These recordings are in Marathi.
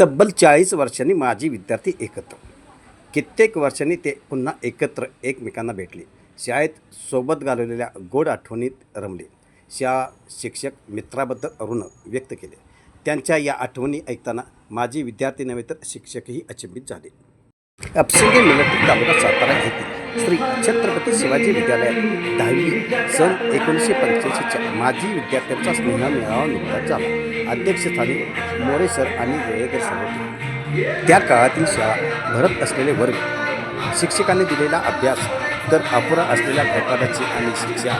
तब्बल चाळीस वर्षांनी माझी विद्यार्थी एकत्र. कित्येक वर्षांनी ते पुन्हा एकत्र एकमेकांना भेटले. शाळेत सोबत घालवलेल्या गोड आठवणीत रमले. शाळा शिक्षक मित्राबद्दल ऋण व्यक्त केले. त्यांच्या या आठवणी ऐकताना माजी विद्यार्थी नव्हे तर शिक्षकही अचंबित झाले. अपसिंगे मिलिटरी तालुका सातारा येथील श्री छत्रपती शिवाजी विद्यालयात दहावी सन एकोणीसशे पंच्याऐंशीच्या माजी विद्यार्थ्यांचा स्नेह मेळावा नुकताच झाला. अध्यक्षस्थानी मोरे सर आणि वेळेकर सर होते. त्या काळातील शाळा भरत असलेले वर्ग शिक्षकांनी दिलेला अभ्यास तर अपुरा असलेल्या घटकाची आणि शिक्षा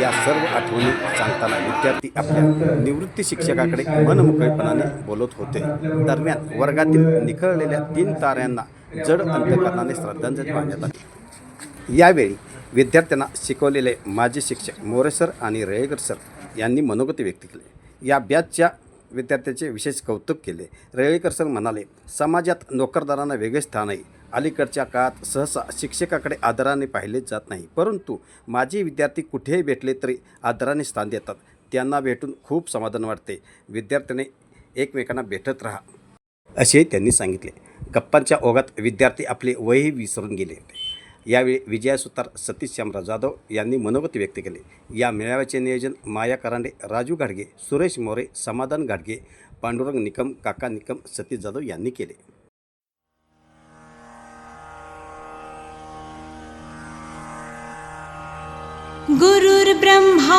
या सर्व आठवणी सांगताना विद्यार्थी आपल्या निवृत्ती शिक्षकाकडे मनमोकळेपणाने बोलत होते. दरम्यान वर्गातील निखळलेल्या तीन ताऱ्यांना जड अंतकरणाने श्रद्धांजली वाहण्यात आली. यावेळी विद्यार्थ्यांना शिकवलेले माजी शिक्षक मोरे सर आणि रेळेकर सर यांनी मनोगती व्यक्त केले. या बॅचच्या विद्यार्थ्याचे विशेष कौतुक केले. रेळेकर सर म्हणाले समाजात नोकरदारांना वेगळे स्थान आहे अलीकडच्या काळात सहसा शिक्षकाकडे आदराने पाहिले जात नाही. परंतु माझे विद्यार्थी कुठेही भेटले तरी आदराने स्थान देतात. त्यांना भेटून खूप समाधान वाटते. विद्यार्थ्याने एकमेकांना भेटत राहा. असेही त्यांनी सांगितले. गप्पांच्या ओघात विद्यार्थी आपले वयही विसरून गेले होते. यावेळी विजयासुतार सतीश श्यामराव जाधव यांनी मनोगत व्यक्त केले. या मेळाव्याचे नियोजन माया करांडे राजू घाडगे सुरेश मोरे समाधान घाडगे पांडुरंग निकम काका निकम सतीश जाधव यांनी केले. गुरुर्ब्रह्मा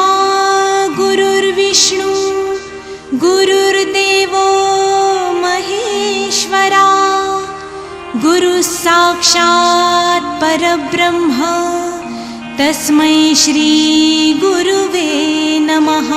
गुरुर्विष्णू गुरु गुरुः साक्षात् परब्रह्म। तस्मै श्रीगुरुवे नमः